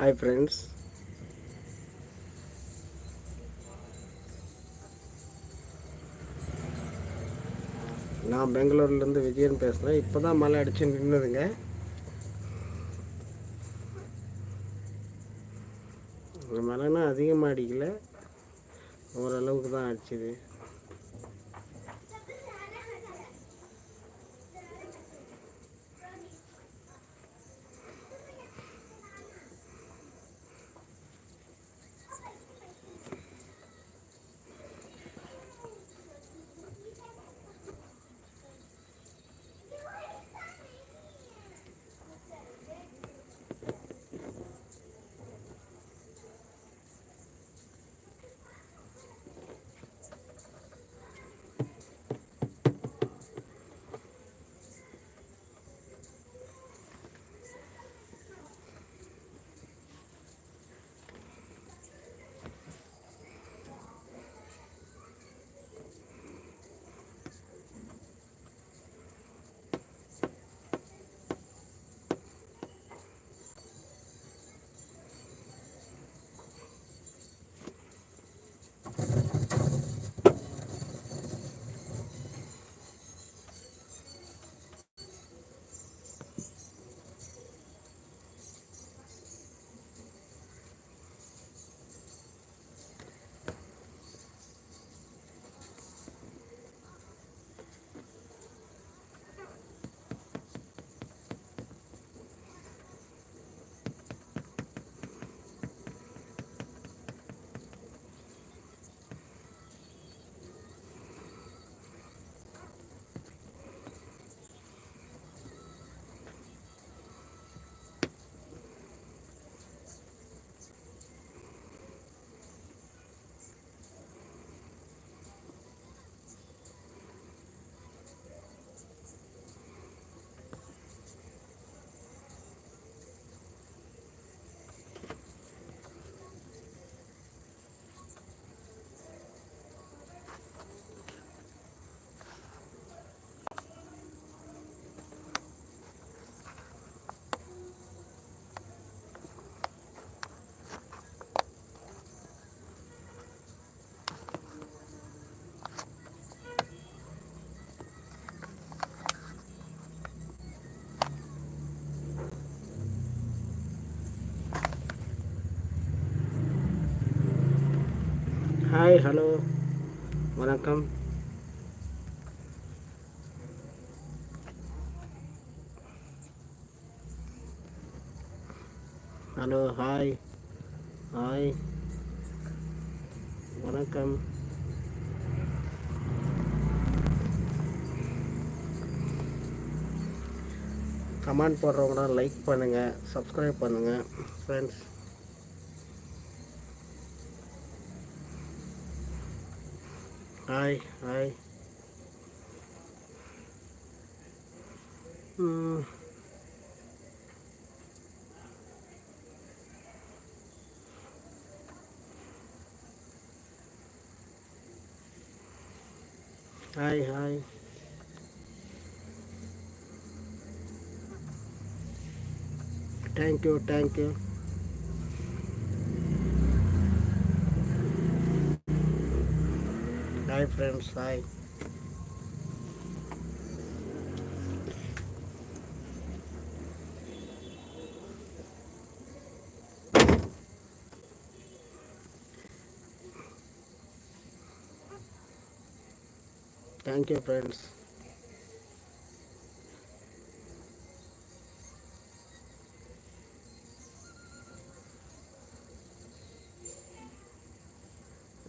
Hi friends நான் பெங்களூர்லேருந்து விஜயன் பேசுகிறேன் இப்போ தான் மழை அடித்து நின்றுதுங்க மழைனா அதிகமாக அடிக்கல. ஓரளவுக்கு தான் அடிச்சுது. ஹாய் ஹலோ வணக்கம். ஹலோ ஹாய் ஹாய் வணக்கம். கமெண்ட் போடுறவங்க லைக் பண்ணுங்கள் சப்ஸ்கிரைப் பண்ணுங்கள் friends hai hai uhm. hai hai thank you thank you. friends hi thank you friends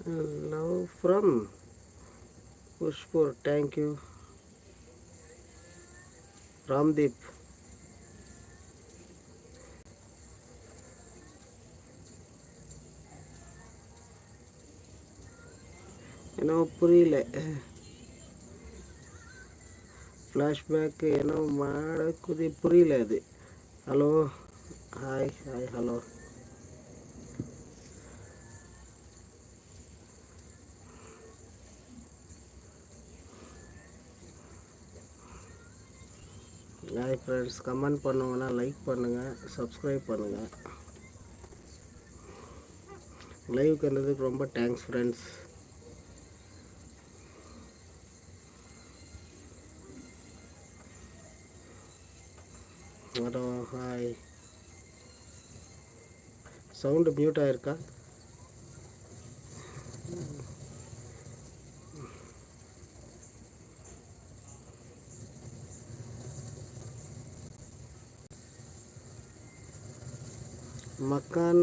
love from ಪುಷ್ ಫೋರ್ ಥ್ಯಾಂಕ್ ಯು ರಾಮದೀಪ್ ಏನೋ ಪುರಿಲೆ. ಫ್ಲ್ಯಾಶ್ ಬ್ಯಾಕ್ ಏನೋ ಮಾಡೋಕ್ಕೂ ಪುರಿಲೆ ಅದು. Hello hi hi hello friends comment பண்ணுங்கன்னா லைக் பண்ணுங்கள் சப்ஸ்கிரைப் பண்ணுங்கள் லைவுக்கு வந்ததுக்கு ரொம்ப thanks friends hello hi sound mute ஆயிருக்கா? மக்கான்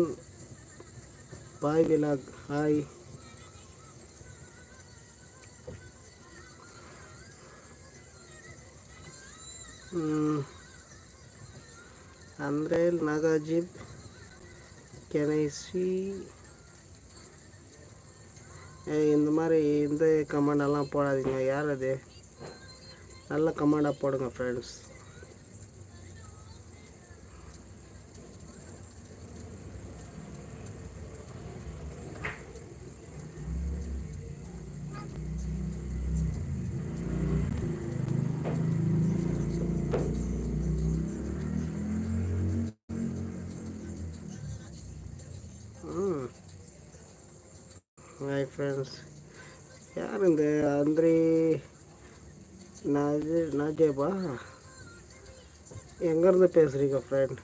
பாய் விலாக் ஹாய் அந்திரேல் நாகாஜிப் கேன் ஐ சி இந்த மாதிரி இந்த கமெண்டெல்லாம் போடாதீங்க. யார் அது? நல்ல கமெண்டாக போடுங்க ஃப்ரெண்ட்ஸ் ஹாய் ஃப்ரெண்ட்ஸ் யார் இந்த அந்திரி நாஜே நாஜேபா எங்கேருந்து பேசுகிறீங்க ஃப்ரெண்ட்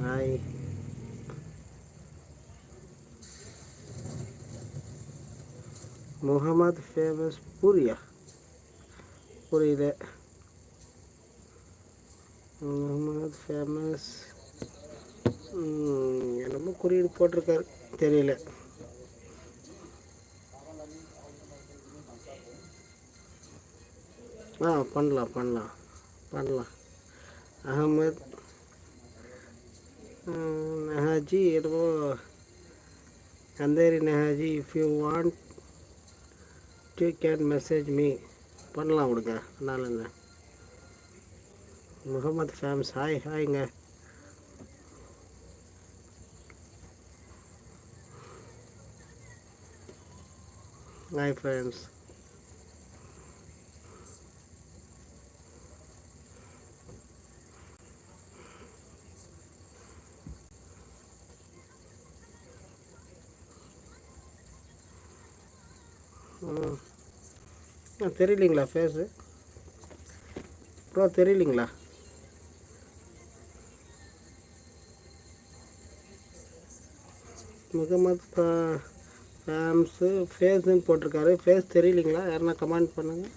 ஹாய் முகமது ஃபேமஸ் பூரியா புரியல முகமது ஃபேமஸ் என்னமோ குறியீடு போட்டிருக்காரு. தெரியல. ஆ பண்ணலாம் பண்ணலாம் பண்ணலாம். அகமத் நெஹாஜி என்னமோ அந்தேரி நெஹாஜி if you want to can message me பண்ணலாம் கொடுங்க நாளுங்க முகமது ஃபேம்ஸ் ஹாய் ஹாய்ங்க. ஹாய் ஃப்ரெண்ட்ஸ் ம் தெரியலிங்களா ஃபேஸு ப்ரோ தெரியலிங்களா முகமது ஃபேம்ஸு ஃபேஸுன்னு போட்டிருக்காரு. ஃபேஸ் தெரியலிங்களா யாருன்னா கமெண்ட் பண்ணுங்கள்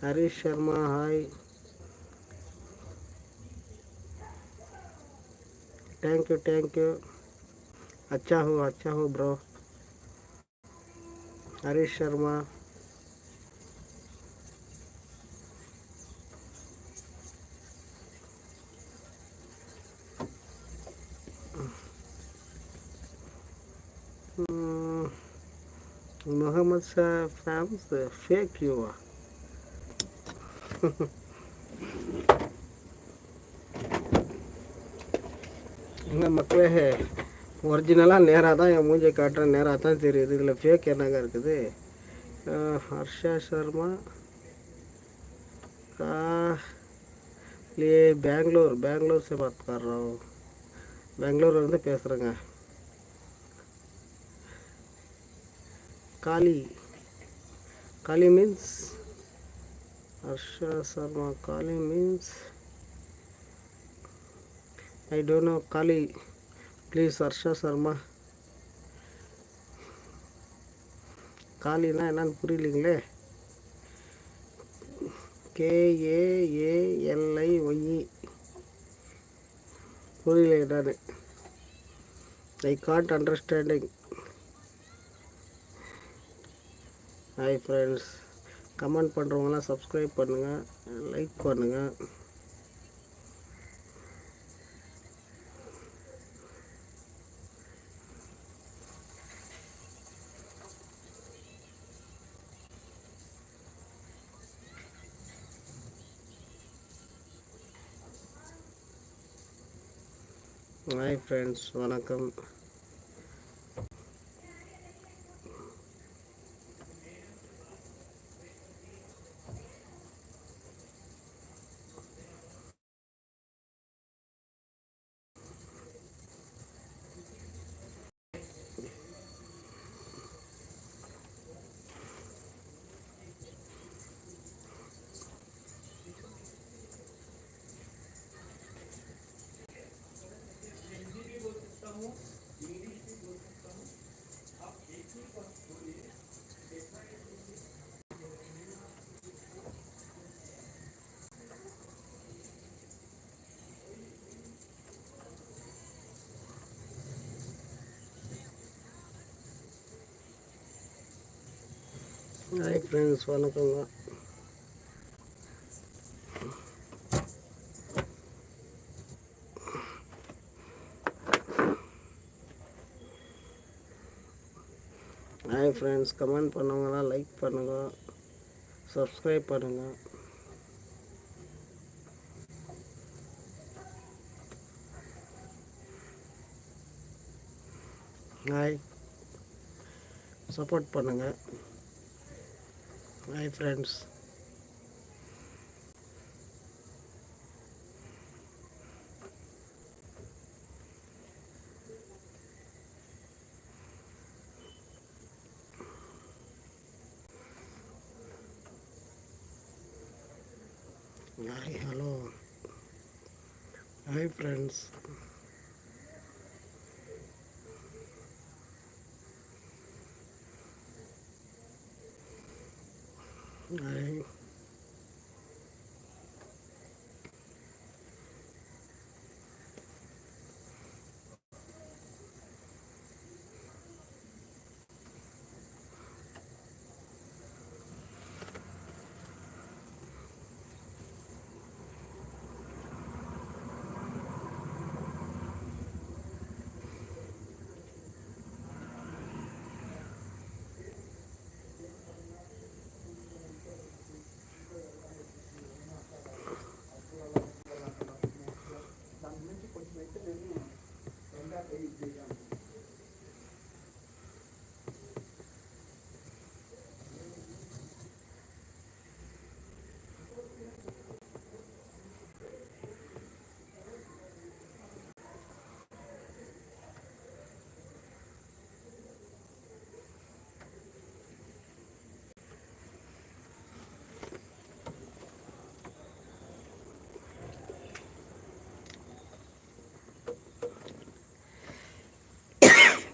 Harish Sharma hi thank you thank you अच्छा हो अच्छा हो bro Harish Sharma. Mohammed Shah famous fake you மக்களே ஒரிஜினலாக நேராக தான் என் மூஞ்சி காட்டுறேன் நேராக தான் தெரியுது இதில் ஃபேக் என்னங்க இருக்குது ஹர்ஷா சர்மா லே பெங்களூர் பெங்களூர் சே பாத் பெங்களூர்லேருந்து பேசுகிறேங்க காளி காளி மீன்ஸ் ஹர்ஷா சர்மா காளி மீன்ஸ் ஐ டோன்ட் நோ காலி ப்ளீஸ் ஹர்ஷா சர்மா காளினா என்னன்னு புரியலிங்களே? K A A L I Y E புரியல என்னன்னு I can't understanding hi friends comment பண்ணுறவங்களாம் subscribe பண்ணுங்கள் லைக் பண்ணுங்கள் ஹாய் ஃப்ரெண்ட்ஸ் வணக்கம் Hi friends வணக்கங்க ஹாய் ஃப்ரெண்ட்ஸ் கமெண்ட் பண்ணுங்கன்னா லைக் பண்ணுங்கள் சப்ஸ்கிரைப் பண்ணுங்கள் ஹாய் சப்போர்ட் பண்ணுங்கள் my friends. Hi, hello. Hi, friends. 哎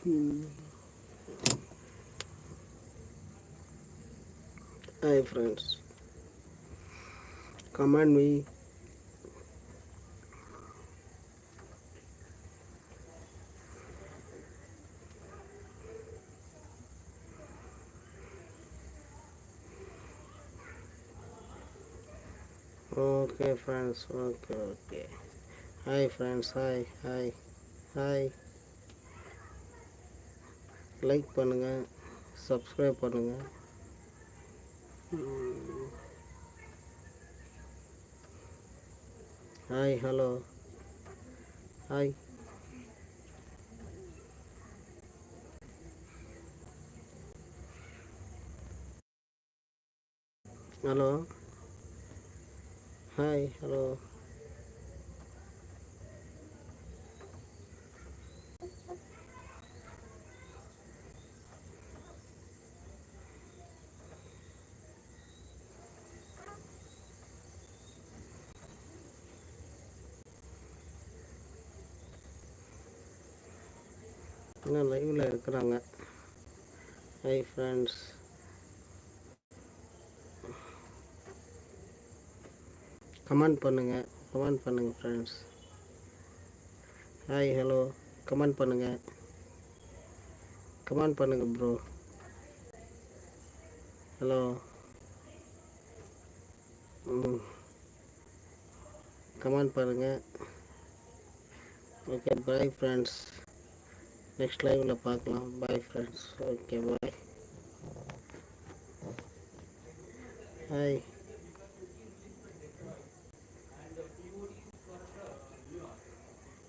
Hmm. Hi friends, comment me. Okay friends, okay, okay. Hi friends, hi, hi, hi. Like பண்ணுங்கள் subscribe பண்ணுங்கள் hi hello hi hello hi hello இன்னும் லைவில் இருக்கிறாங்க. Hi friends comment பண்ணுங்கள் comment பண்ணுங்கள் friends hi hello comment பண்ணுங்கள் comment பண்ணுங்கள் bro hello comment பண்ணுங்கள் ஓகே பாய் ஃப்ரெண்ட்ஸ் நெக்ஸ்ட் லைவில் பார்க்கலாம். Bye friends okay bye hi